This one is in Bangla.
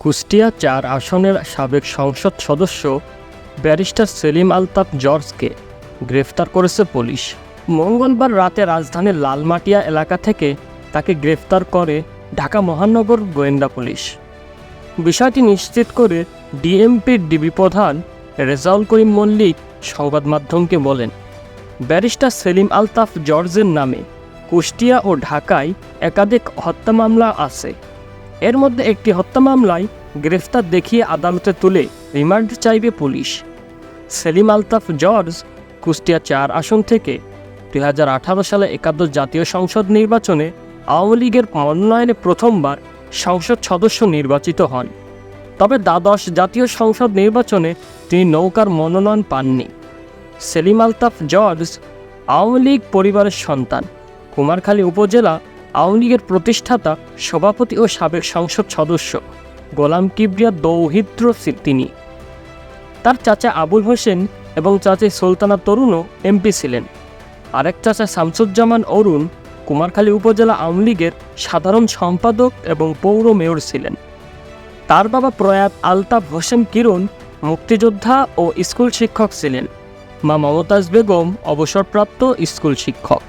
কুষ্টিয়া চার আসনের সাবেক সংসদ সদস্য ব্যারিস্টার সেলিম আলতাফ জর্জকে গ্রেফতার করেছে পুলিশ। মঙ্গলবার রাতে রাজধানীর লালমাটিয়া এলাকা থেকে তাকে গ্রেফতার করে ঢাকা মহানগর গোয়েন্দা পুলিশ। বিষয়টি নিশ্চিত করে ডিএমপির ডিবি প্রধান রেজাউল করিম মল্লিক সংবাদ মাধ্যমকে বলেন, ব্যারিস্টার সেলিম আলতাফ জর্জের নামে কুষ্টিয়া ও ঢাকায় একাধিক হত্যা মামলা আছে। এর মধ্যে একটি হত্যা মামলায় গ্রেফতার দেখিয়ে আদালতে তুলে রিমান্ড চাইবে পুলিশ। সেলিম আলতাফ জর্জ, কুষ্টিয়া চার আসন থেকে দু হাজার আঠারো সালে একাদশ জাতীয় সংসদ নির্বাচনে আওয়ামী লীগের মনোনয়নে প্রথমবার সংসদ সদস্য নির্বাচিত হন। তবে দ্বাদশ জাতীয় সংসদ নির্বাচনে তিনি নৌকার মনোনয়ন পাননি। সেলিম আলতাফ জর্জ, আওয়ামী লীগ পরিবারের সন্তান, কুমারখালী উপজেলা আওয়ামী লীগের প্রতিষ্ঠাতা, সভাপতি ও সাবেক সংসদ সদস্য, গোলাম কিবরিয়া দৌহিত্র তিনি। তার চাচা আবুল হোসেন এবং চাচা সুলতানা তরুণও এমপি ছিলেন। আরেক চাচা শামসুজ্জামান অরুণ কুমারখালী উপজেলা আওয়ামী লীগের সাধারণ সম্পাদক এবং পৌর মেয়র ছিলেন। তার বাবা প্রয়াত আলতাফ হোসেন কিরণ মুক্তিযোদ্ধা ও স্কুল শিক্ষক ছিলেন। মা মমতাজ বেগম অবসরপ্রাপ্ত স্কুল শিক্ষক।